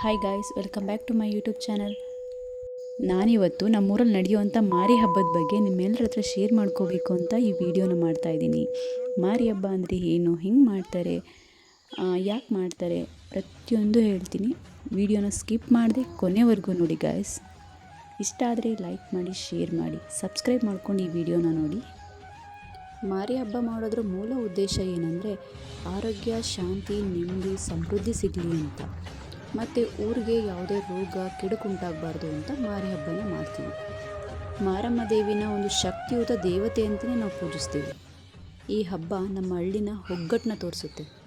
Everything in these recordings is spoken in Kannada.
Hi guys welcome back to my YouTube channel ನಾನಿವತ್ತು ನಮ್ಮೂರಲ್ಲಿ ನಡೆಯುವಂಥ ಮಾರಿ ಹಬ್ಬದ ಬಗ್ಗೆ ನಿಮ್ಮೆಲ್ಲರ ಹತ್ರ ಶೇರ್ ಮಾಡ್ಕೋಬೇಕು ಅಂತ ಈ ವಿಡಿಯೋನ ಮಾಡ್ತಾಯಿದ್ದೀನಿ ಮಾರಿ ಹಬ್ಬ ಅಂದರೆ ಏನು, ಹೆಂಗೆ ಮಾಡ್ತಾರೆ ಯಾಕೆ ಮಾಡ್ತಾರೆ ಪ್ರತಿಯೊಂದು ಹೇಳ್ತೀನಿ. ವಿಡಿಯೋನ ಸ್ಕಿಪ್ ಮಾಡದೆ ಕೊನೆವರೆಗೂ ನೋಡಿ ಗಾಯ್ಸ್ ಇಷ್ಟ ಆದರೆ ಲೈಕ್ ಮಾಡಿ ಶೇರ್ ಮಾಡಿ ಸಬ್ಸ್ಕ್ರೈಬ್ ಮಾಡ್ಕೊಂಡು ಈ ವಿಡಿಯೋನ ನೋಡಿ. ಮಾರಿ ಹಬ್ಬ ಮಾಡೋದ್ರ ಮೂಲ ಉದ್ದೇಶ ಏನಂದರೆ ಆರೋಗ್ಯ, ಶಾಂತಿ, ನೆಮ್ಮದಿ, ಸಮೃದ್ಧಿ ಸಿಗಲಿ ಅಂತ. ಮತ್ತು ಊರಿಗೆ ಯಾವುದೇ ರೋಗ, ಕೆಡುಕುಂಟಾಗಬಾರ್ದು ಅಂತ ಮಾರಿ ಹಬ್ಬನ ಮಾಡ್ತೀವಿ. ಮಾರಮ್ಮ ದೇವಿನ ಒಂದು ಶಕ್ತಿಯುತ ದೇವತೆ ಅಂತಲೇ ನಾವು ಪೂಜಿಸ್ತೀವಿ. ಈ ಹಬ್ಬ ನಮ್ಮ ಹಳ್ಳಿನ ಒಗ್ಗಟ್ಟನ್ನ ತೋರಿಸುತ್ತೆ.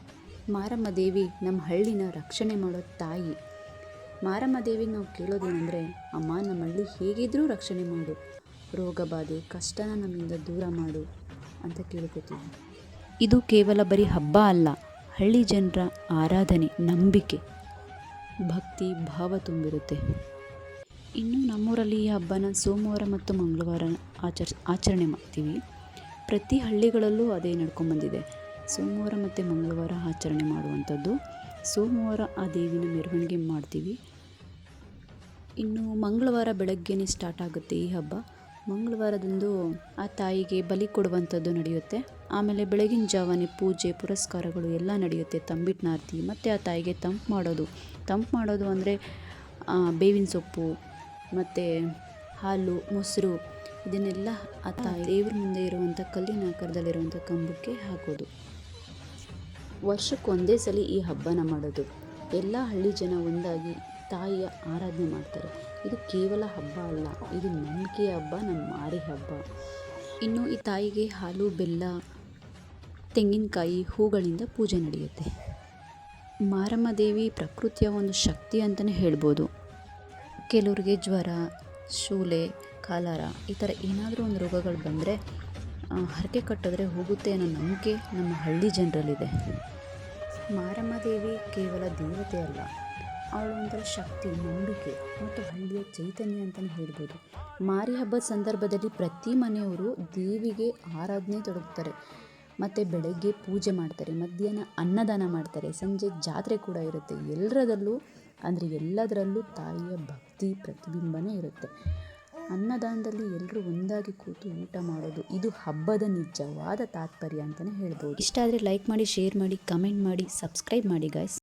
ಮಾರಮ್ಮ ದೇವಿ ನಮ್ಮ ಹಳ್ಳಿನ ರಕ್ಷಣೆ ಮಾಡೋ ತಾಯಿ. ಮಾರಮ್ಮ ದೇವಿಗೆ ನಾವು ಕೇಳೋದೇನೆಂದರೆ, ಅಮ್ಮ ನಮ್ಮ ಹಳ್ಳಿ ಹೇಗಿದ್ದರೂ ರಕ್ಷಣೆ ಮಾಡು. ರೋಗ ಬಾಧೆ, ಕಷ್ಟನ ನಮ್ಮಿಂದ ದೂರ ಮಾಡು ಅಂತ ಕೇಳ್ಕೊತೀವಿ. ಇದು ಕೇವಲ ಬರೀ ಹಬ್ಬ ಅಲ್ಲ, ಹಳ್ಳಿ ಜನರ ಆರಾಧನೆ, ನಂಬಿಕೆ. ಭಕ್ತಿ ಭಾವ ತುಂಬಿರುತ್ತೆ. ಇನ್ನು ನಮ್ಮೂರಲ್ಲಿ ಈ ಹಬ್ಬನ ಸೋಮವಾರ ಮತ್ತು ಮಂಗಳವಾರ ಆಚರ್, ಆಚರಣೆ ಮಾಡ್ತೀವಿ. ಪ್ರತಿ ಹಳ್ಳಿಗಳಲ್ಲೂ ಅದೇ ನಡ್ಕೊಂಡ್ಬಂದಿದೆ. ಸೋಮವಾರ ಮತ್ತು ಮಂಗಳವಾರ ಆಚರಣೆ ಮಾಡುವಂಥದ್ದು. ಸೋಮವಾರ ಆ ದೇವಿನ ಮೆರವಣಿಗೆ ಮಾಡ್ತೀವಿ. ಇನ್ನು ಮಂಗಳವಾರ ಬೆಳಗ್ಗೆನೇ ಸ್ಟಾರ್ಟ್ ಆಗುತ್ತೆ ಈ ಹಬ್ಬ. ಮಂಗಳವಾರದಂದು ಆ ತಾಯಿಗೆ ಬಲಿ ಕೊಡುವಂಥದ್ದು ನಡೆಯುತ್ತೆ. ಆಮೇಲೆ ಬೆಳಗಿನ ಜಾವನೇ ಪೂಜೆ ಪುರಸ್ಕಾರಗಳು ಎಲ್ಲ ನಡೆಯುತ್ತೆ. ತಂಬಿಟ್ನಾರ್ತಿ ಮತ್ತು ಆ ತಾಯಿಗೆ ತಂಪು ಮಾಡೋದು. ತಂಪು ಮಾಡೋದು ಅಂದರೆ ಬೇವಿನ ಸೊಪ್ಪು ಮತ್ತು ಹಾಲು ಮೊಸರು ಇದನ್ನೆಲ್ಲ ಆ ತಾಯಿ ದೇವ್ರ ಮುಂದೆ ಇರುವಂಥ ಕಲ್ಲಿನ ಆಕಾರದಲ್ಲಿರುವಂಥ ಕಂಬಕ್ಕೆ ಹಾಕೋದು. ವರ್ಷಕ್ಕೆ ಒಂದೇ ಸಲ ಈ ಹಬ್ಬನ ಮಾಡೋದು. ಎಲ್ಲ ಹಳ್ಳಿ ಜನ ಒಂದಾಗಿ ತಾಯಿಯ ಆರಾಧನೆ ಮಾಡ್ತಾರೆ. ಇದು ಕೇವಲ ಹಬ್ಬ ಅಲ್ಲ ಇದು ನಂಬಿಕೆಯ ಹಬ್ಬ ನಮ್ಮ ಮಾರಿ ಹಬ್ಬ. ಇನ್ನು ಈ ತಾಯಿಗೆ ಹಾಲು ಬೆಲ್ಲ ತೆಂಗಿನಕಾಯಿ ಹೂಗಳಿಂದ ಪೂಜೆ ನಡೆಯುತ್ತೆ. ಮಾರಮ್ಮ ದೇವಿ ಪ್ರಕೃತಿಯ ಒಂದು ಶಕ್ತಿ ಅಂತಲೇ ಹೇಳ್ಬೋದು. ಕೆಲವ್ರಿಗೆ ಜ್ವರ ಶೂಲೆ ಕಾಲಾರ ಈ ಥರ ಏನಾದರೂ ಒಂದು ರೋಗಗಳು ಬಂದರೆ ಹರಕೆ ಕಟ್ಟಿದ್ರೆ ಹೋಗುತ್ತೆ ಅನ್ನೋ ನಂಬಿಕೆ ನಮ್ಮ ಹಳ್ಳಿ ಜನರಲ್ಲಿದೆ. ಮಾರಮ್ಮ ದೇವಿ ಕೇವಲ ದೇವತೆ ಅಲ್ಲ, ಅವಳು ಒಂಥರ ಶಕ್ತಿ, ನಂಬಿಕೆ ಮತ್ತು ಹಳ್ಳಿಯ ಚೈತನ್ಯ ಅಂತಲೇ ಹೇಳ್ಬೋದು. ಮಾರಿ ಹಬ್ಬದ ಸಂದರ್ಭದಲ್ಲಿ ಪ್ರತಿ ಮನೆಯವರು ದೇವಿಗೆ ಆರಾಧನೆ ತೊಡಗ್ತಾರೆ. ಮತ್ತು ಬೆಳಗ್ಗೆ ಪೂಜೆ ಮಾಡ್ತಾರೆ, ಮಧ್ಯಾಹ್ನ ಅನ್ನದಾನ ಮಾಡ್ತಾರೆ, ಸಂಜೆ ಜಾತ್ರೆ ಕೂಡ ಇರುತ್ತೆ. ಎಲ್ಲರದಲ್ಲೂ ಅಂದರೆ ಎಲ್ಲದರಲ್ಲೂ ತಾಯಿಯ ಭಕ್ತಿ ಪ್ರತಿಬಿಂಬನೇ ಇರುತ್ತೆ. ಅನ್ನದಾನದಲ್ಲಿ ಎಲ್ಲರೂ ಒಂದಾಗಿ ಕೂತು ಊಟ ಮಾಡೋದು, ಇದು ಹಬ್ಬದ ನಿಜವಾದ ತಾತ್ಪರ್ಯ ಅಂತಲೇ ಹೇಳ್ಬೋದು. ಇಷ್ಟ ಆದರೆ ಲೈಕ್ ಮಾಡಿ ಶೇರ್ ಮಾಡಿ ಕಮೆಂಟ್ ಮಾಡಿ ಸಬ್ಸ್ಕ್ರೈಬ್ ಮಾಡಿ ಗಾಯ್ಸ್